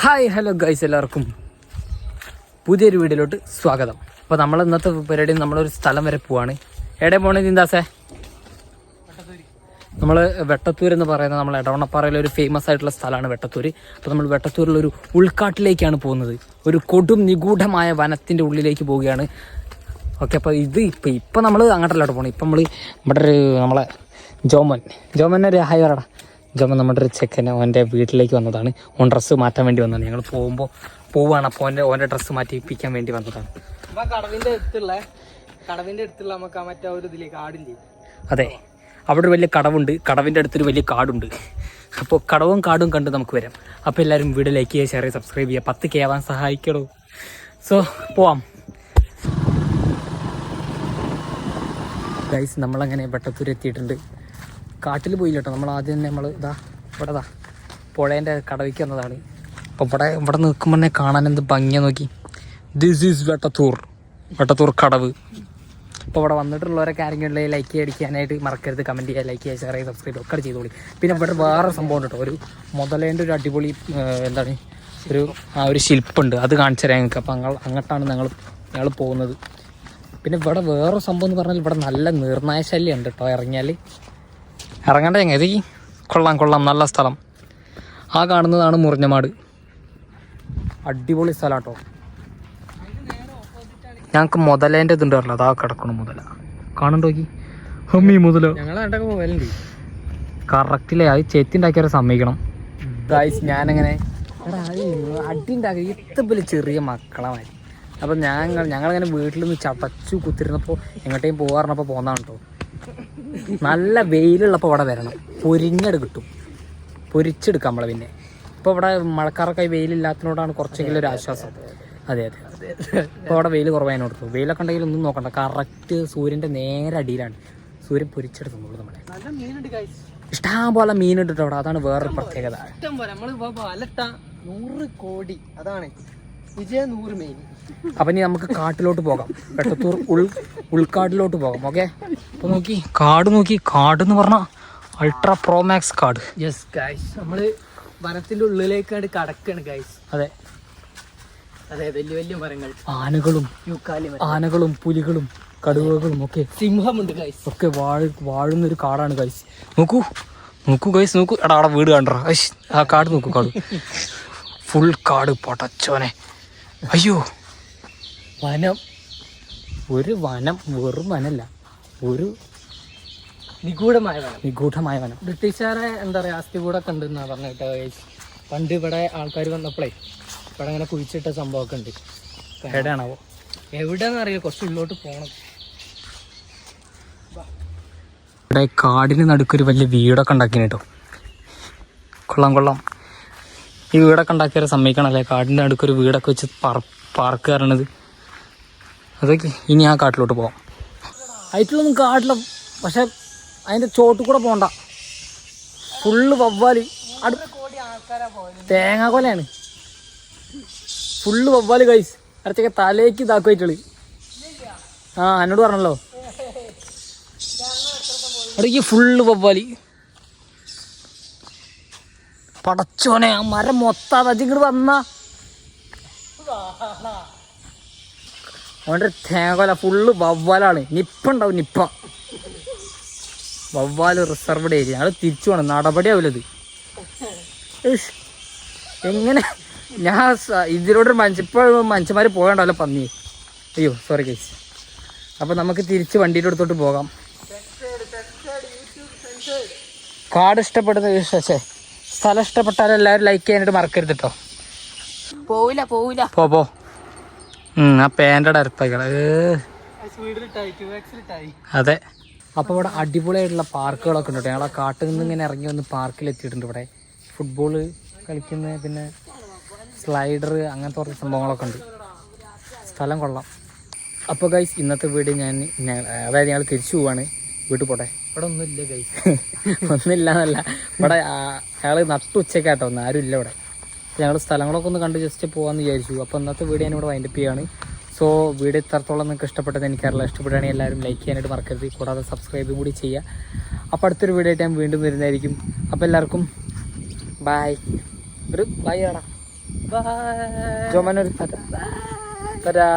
Hi hello guys എല്ലാവർക്കും പുതിയൊരു വീഡിയോയിലോട്ട് സ്വാഗതം. അപ്പോൾ നമ്മൾ ഇന്നത്തെ പരിപാടി നമ്മളൊരു സ്ഥലം വരെ പോവാണ്. എവിടെ പോണേ നിന്ദാസേ? നമ്മൾ വെട്ടത്തൂർ എന്ന് പറയുന്നത് നമ്മൾ എടവണപ്പാറയിലെ ഒരു ഫേമസ് ആയിട്ടുള്ള സ്ഥലമാണ് വെട്ടത്തൂർ അപ്പോൾ നമ്മൾ വെട്ടത്തൂരിലൊരു ഉൾക്കാട്ടിലേക്കാണ് പോകുന്നത്. ഒരു കൊടും നിഗൂഢമായ വനത്തിന്റെ ഉള്ളിലേക്ക് പോവുകയാണ്. ഓക്കെ അപ്പോൾ ഇത് ഇപ്പം ഇപ്പം നമ്മൾ അങ്ങോട്ടല്ലോട്ട് പോകണം ഇപ്പം നമ്മൾ ഇവിടെ ഒരു നമ്മളെ ജോമൻ. ജോമൻ ഒരു ഹായ് ജോമൻ നമ്മുടെ ഒരു ചെക്കൻ അവന്റെ വീട്ടിലേക്ക് വന്നതാണ്. ഓൻ ഡ്രസ്സ് മാറ്റാൻ വേണ്ടി വന്നതാണ്. ഞങ്ങൾ പോകുമ്പോൾ പോവുകയാണ് അപ്പോൾ ഓന്റെ ഓന്റെ ഡ്രസ്സ് മാറ്റിപ്പിക്കാൻ വേണ്ടി വന്നതാണ്. അടുത്തുള്ള അടുത്തുള്ള നമുക്ക് ആ മറ്റേ ഒരു ഇതിലേക്ക് ആടില്ലേ അതെ. അവിടെ ഒരു വലിയ കടവുണ്ട്. കടവിന്റെ അടുത്തൊരു വലിയ കാടുണ്ട്. അപ്പോൾ കടവും കാടും കണ്ട് നമുക്ക് വരാം. അപ്പോൾ എല്ലാവരും വീഡിയോ ലൈക്ക് ചെയ്യുക ഷെയർ ചെയ്യുക സബ്സ്ക്രൈബ് ചെയ്യുക. പത്ത് കെ ആവാൻ സഹായിക്കണോ സോ പോവാം. ഗൈസ് നമ്മളങ്ങനെ വെട്ടത്തൂർ എത്തിയിട്ടുണ്ട് കാട്ടിൽ പോയില്ല കേട്ടോ നമ്മൾ ആദ്യം തന്നെ നമ്മൾ ഇതാ ഇവിടെ ഇതാ പുഴേന്റെ കടവിക്ക് വന്നതാണ്. അപ്പോൾ ഇവിടെ ഇവിടെ നിൽക്കുമ്പോൾ തന്നെ കാണാൻ എന്ത് ഭംഗിയാ നോക്കി. This is Vettathur. വെട്ടത്തൂർ കടവ്. അപ്പോൾ ഇവിടെ വന്നിട്ടുള്ളവരൊക്കെ ആരെങ്കിലും ലൈക്ക് അടിക്കാനായിട്ട് മറക്കരുത്. കമന്റ് ചെയ്യുക ലൈക്ക് ചെയ്യുക ഷെയർ ചെയ്യുക സബ്സ്ക്രൈബ് ഒക്കെ ചെയ്തോളി. പിന്നെ ഇവിടെ വേറെ സംഭവം ഉണ്ട് കേട്ടോ ഒരു മുതലേന്റെ ഒരു അടിപൊളി എന്താണ്? ഒരു ആ ഒരു ശില്പമുണ്ട് അത് കാണിച്ചു തരാം ഞങ്ങൾക്ക് അപ്പോൾ അങ്ങ അങ്ങോട്ടാണ് ഞങ്ങൾ ഞങ്ങൾ പോകുന്നത്. പിന്നെ ഇവിടെ വേറെ സംഭവം എന്ന് പറഞ്ഞാൽ ഇവിടെ നല്ല നിർണായ ശല്യം ഉണ്ട് കേട്ടോ ഇറങ്ങിയാൽ ഇറങ്ങണ്ട എങ്ങനെ കൊള്ളാം കൊള്ളാം. നല്ല സ്ഥലം. ആ കാണുന്നതാണ് മുറിഞ്ഞമാട്. അടിപൊളി സ്ഥലം കേട്ടോ ഞങ്ങൾക്ക് മുതലേന്റെ ഇതുണ്ട് പറഞ്ഞത് അതാ കിടക്കണം മുതല. കാണുണ്ടോക്കി ഹമ്മി മുതല. കറക്റ്റില്ലേ അത് ചെത്തി ഉണ്ടാക്കിയവരെ സമ്മതിക്കണം. ഗായ്സ് ഞാനങ്ങനെ അടി ഉണ്ടാക്കി ഇത്തപ്പൽ ചെറിയ മക്കളെ മാതിരി. അപ്പം ഞങ്ങൾ ഞങ്ങളങ്ങനെ വീട്ടിൽ നിന്ന് ചടച്ചു കുത്തിരുന്നപ്പോൾ എങ്ങോട്ടേയും പോകാറുണ്ടപ്പോൾ പോന്നാണ് കേട്ടോ നല്ല വെയിലുള്ളപ്പോൾ ഇവിടെ വരണം. പൊരിഞ്ഞട് കിട്ടും. പൊരിച്ചെടുക്കാം നമ്മളെ പിന്നെ. ഇപ്പോൾ ഇവിടെ മഴക്കാർക്കായി വെയിലില്ലാത്തതിനോടാണ് കുറച്ചെങ്കിലും ഒരു ആശ്വാസം. അതെ അതെ. ഇപ്പോൾ അവിടെ വെയിൽ കുറവായതിനോട് കൊടുത്തു വെയിലൊക്കെ ഉണ്ടെങ്കിൽ ഒന്നും നോക്കണ്ട. കറക്റ്റ് സൂര്യന്റെ നേരെ അടിയിലാണ്. സൂര്യൻ പൊരിച്ചെടുത്തുള്ളൂ നമ്മളെ. നല്ല മീനുണ്ട് guys. ഇഷ്ടം പോലെ മീൻ ഇട്ടിട്ട് അവിടെ അതാണ് വേറൊരു പ്രത്യേകത. ഇഷ്ടം പോലെ നമ്മൾ ഇപ്പൊ നൂറ് കോടി. അതാണ്. വിജയ നൂറ് മെയിൻ അപ്പം ഇനി നമുക്ക് കാട്ടിലോട്ട് പോകാം. വെട്ടത്തൂർ ഉൾ ഉൾക്കാട്ടിലോട്ട് പോകാം ഓക്കെ അപ്പോൾ നോക്കി കാട് നോക്കി കാട് എന്ന് പറഞ്ഞാൽ അൾട്രാ പ്രോ മാക്സ് കാട്. യെസ് ഗൈസ് നമ്മൾ വനത്തിന്റെ ഉള്ളിലേക്കാണ് കടക്കാണ് ഗൈസ് അതെ. അതെ വലിയ വലിയ മരങ്ങൾ. ആനകളും ആനകളും പുലികളും കടുവകളും ഒക്കെ. സിംഹമുണ്ട് ഗൈസ് ഒക്കെ വാഴ വാഴുന്ന ഒരു കാടാണ് ഗൈസ് നോക്കൂ നോക്കൂ ഗൈസ് നോക്കൂ. എടാ അവിടെ വീട് കണ്ടോ? ആ കാട് നോക്കൂ കാട്. ഫുൾ കാട് പൊട്ടച്ചോനെ. അയ്യോ. വനം. ഒരു വനം വെറും വനല്ല. ഒരു നിഗൂഢമായ വനം. നിഗൂഢമായ വനം. ബ്രിട്ടീഷുകാരെ എന്താ പറയുക അസ്ഥി കൂടെ കണ്ടെന്നാ പറഞ്ഞിട്ട് പണ്ട് ഇവിടെ ആൾക്കാർ വന്നപ്പോഴേ ഇവിടെ അങ്ങനെ കുഴിച്ചിട്ട സംഭവമൊക്കെ ഉണ്ട്. എവിടെയാണാവോ എവിടെയാന്ന് അറിയില്ല കുറച്ച് ഉള്ളോട്ട് പോകണം ഇവിടെ കാടിന് നടുക്കൊരു വലിയ വീടൊക്കെ ഉണ്ടാക്കിന് കേട്ടോ. കൊള്ളാം കൊള്ളാം. ഈ വീടൊക്കെ ഉണ്ടാക്കിയവരെ സമ്മതിക്കണമല്ലേ കാടിന്റെ അടുക്കൊരു വീടൊക്കെ വെച്ച് പാർ പാർക്ക് കയറണത് അതൊക്കെ ഇനി ആ കാട്ടിലോട്ട് പോവാം. ഹൈറ്റിലൊന്നും കാട്ടില്ല. പക്ഷെ അതിന്റെ ചോട്ടിൽ കൂടെ പോകണ്ട ഫുള്ള് വവ്വാൽ. അടു തേങ്ങാ കൊലയാണ്. ഫുള്ള് വവ്വാലി കൈസ് അടുത്തൊക്കെ തലേക്ക് ഇതാക്കുമായിട്ടുള്ളു ആ എന്നോട് പറഞ്ഞല്ലോ. അടുക്കി ഫുള്ള് വവ്വാലി. പടച്ചോനെ ആ മരം മൊത്തം അതിങ്ങോട്ട് വന്ന. അവന്റെ തേങ്ങല ഫുള്ള് വവ്വാലാണ്. നിപ്പ ഉണ്ടാവും നിപ്പ. വവ്വാൽ റിസർവ്ഡ് ഏരിയ ഞങ്ങൾ തിരിച്ചു പോകണം നടപടിയാവില്ലത്. എങ്ങനെ? ഞാൻ ഇതിലൂടെ മനുഷ്യ ഇപ്പോൾ മനുഷ്യന്മാർ പോകണ്ടല്ലോ പന്നി. അയ്യോ സോറി കേസ് അപ്പോൾ നമുക്ക് തിരിച്ച് വണ്ടിയുടെ അടുത്തോട്ട് പോകാം. കാട് ഇഷ്ടപ്പെടുന്ന ശേ സ്ഥലം ഇഷ്ടപ്പെട്ടാൽ എല്ലാവരും ലൈക്ക് ചെയ്യാനായിട്ട് മറക്കരുത് കേട്ടോ പോവില്ല പോവില്ല. പോ പോ. ആ പാന്റയുടെ അരപ്പകൾ അതെ. അപ്പോൾ ഇവിടെ അടിപൊളിയായിട്ടുള്ള പാർക്കുകളൊക്കെ ഉണ്ട് കേട്ടോ ഞങ്ങൾ ആ കാട്ടിൽ നിന്ന് ഇങ്ങനെ ഇറങ്ങി വന്ന് പാർക്കിൽ എത്തിയിട്ടുണ്ട് ഇവിടെ. ഫുട്ബോൾ കളിക്കുന്ന പിന്നെ സ്ലൈഡർ അങ്ങനത്തെ കുറച്ച് സംഭവങ്ങളൊക്കെ ഉണ്ട്. സ്ഥലം കൊള്ളാം. അപ്പോൾ ഗൈസ് ഇന്നത്തെ വീഡിയോ ഞാൻ അതായത് ഞങ്ങൾ തിരിച്ചു പോവാണ്. വീട്ടിൽ പോട്ടെ. ഇവിടെ ഒന്നുമില്ല ഗൈസ് ഒന്നുമില്ല എന്നല്ല ഇവിടെ അയാൾ നട്ടുച്ചയ്ക്കാട്ടോ ഒന്ന് ആരും ഇല്ല ഇവിടെ. ഞങ്ങൾ സ്ഥലങ്ങളൊക്കെ ഒന്ന് കണ്ട് ജസ്റ്റ് പോകാമെന്ന് വിചാരിച്ചു. അപ്പോൾ ഇന്നത്തെ വീഡിയോ ഞാൻ ഇവിടെ വൈൻഡപ്പ് ചെയ്യാണ്. സോ വീഡിയോ ഇത്രത്തോളം നിങ്ങൾക്ക് ഇഷ്ടപ്പെട്ടത് എനിക്കറിയില്ല. ഇഷ്ടപ്പെടുകയാണെങ്കിൽ എല്ലാവരും ലൈക്ക് ചെയ്യാനായിട്ട് മറക്കരുത്. കൂടാതെ സബ്സ്ക്രൈബും കൂടി ചെയ്യുക. അപ്പോൾ അടുത്തൊരു വീഡിയോ ആയിട്ട് ഞാൻ വീണ്ടും വരുന്നതായിരിക്കും. അപ്പോൾ എല്ലാവർക്കും ബായ് ഒരു ബൈ ആടാ. ബൈ ജോമനൊരു തരാ.